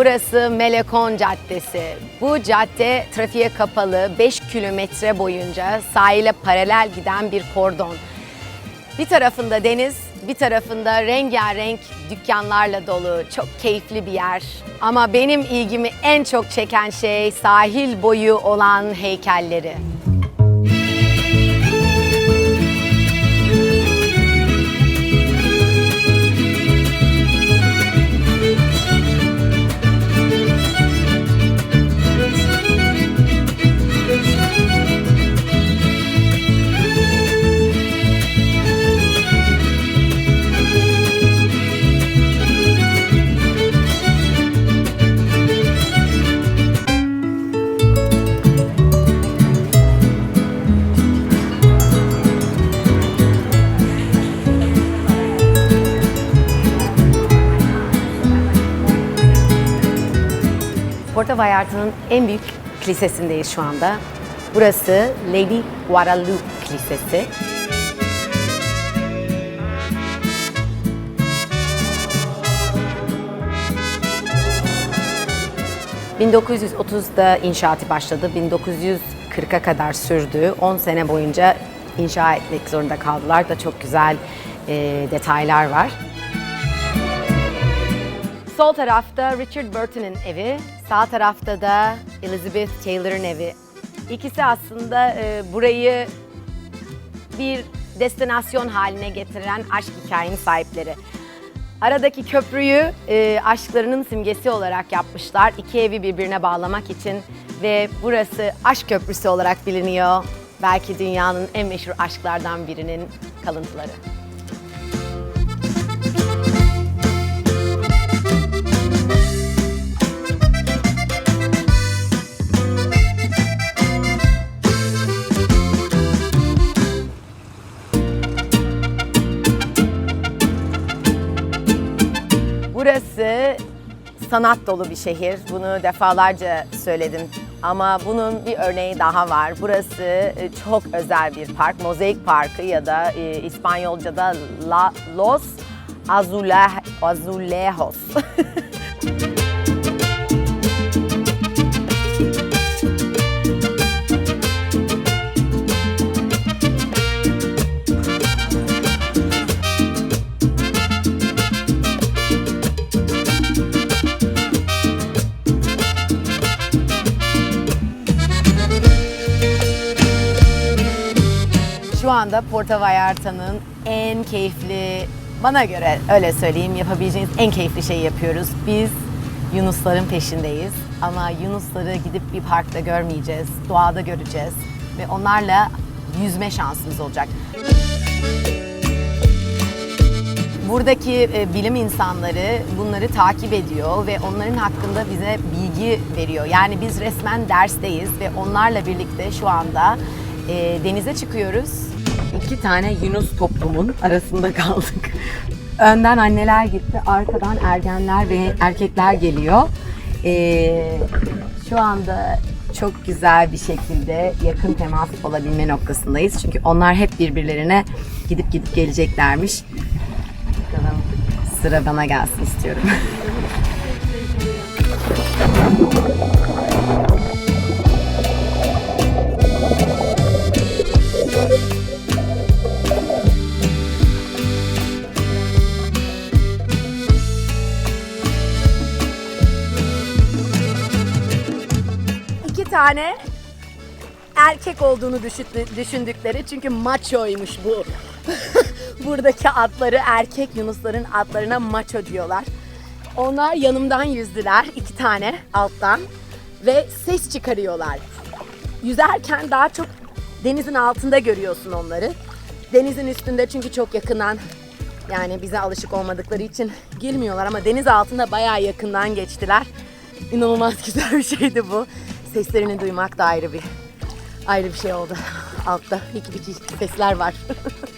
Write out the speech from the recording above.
Burası Melekon Caddesi. Bu cadde trafiğe kapalı 5 kilometre boyunca sahile paralel giden bir kordon. Bir tarafında deniz, bir tarafında rengarenk dükkanlarla dolu, çok keyifli bir yer. Ama benim ilgimi en çok çeken şey sahil boyu olan heykelleri. Porto Vallarta'nın en büyük kilisesindeyiz şu anda. Burası Lady Guadalupe Kilisesi. ...1930'da inşaatı başladı. 1940'a kadar sürdü. 10 sene boyunca inşa etmek zorunda kaldılar da çok güzel e, detaylar var. Sol tarafta Richard Burton'ın evi, sağ tarafta da Elizabeth Taylor'ın evi. İkisi aslında e, burayı bir destinasyon haline getiren aşk hikayenin sahipleri. Aradaki köprüyü e, aşklarının simgesi olarak yapmışlar. İki evi birbirine bağlamak için ve burası aşk köprüsü olarak biliniyor. Belki dünyanın en meşhur aşklardan birinin kalıntıları. Burası sanat dolu bir şehir. Bunu defalarca söyledim. Ama bunun bir örneği daha var. Burası e, çok özel bir park. Mozaik Parkı ya da e, İspanyolca'da La, Los Azule, Azulejos. Şu anda Porto Vallarta'nın en keyifli, bana göre öyle söyleyeyim, yapabileceğiniz en keyifli şeyi yapıyoruz. Biz Yunusların peşindeyiz ama Yunusları gidip bir parkta görmeyeceğiz, doğada göreceğiz ve onlarla yüzme şansımız olacak. Buradaki e, bilim insanları bunları takip ediyor ve onların hakkında bize bilgi veriyor. Yani biz resmen dersteyiz ve onlarla birlikte şu anda e, denize çıkıyoruz. İki tane Yunus toplumun arasında kaldık. Önden anneler gitti, arkadan ergenler ve erkekler geliyor. E, şu anda çok güzel bir şekilde yakın temas olabilme noktasındayız. Çünkü onlar hep birbirlerine gidip gidip geleceklermiş. Bakalım sıra bana gelsin istiyorum. İki tane erkek olduğunu düşündü- düşündükleri çünkü machoymuş bu. Buradaki atları erkek yunusların atlarına macho diyorlar. Onlar yanımdan yüzdüler iki tane alttan ve ses çıkarıyorlar. Yüzerken daha çok denizin altında görüyorsun onları. Denizin üstünde çünkü çok yakından yani bize alışık olmadıkları için girmiyorlar ama deniz altında bayağı yakından geçtiler. İnanılmaz güzel bir şeydi bu. Seslerini duymak da ayrı bir ayrı bir şey oldu. Altta hiki hiki sesler var.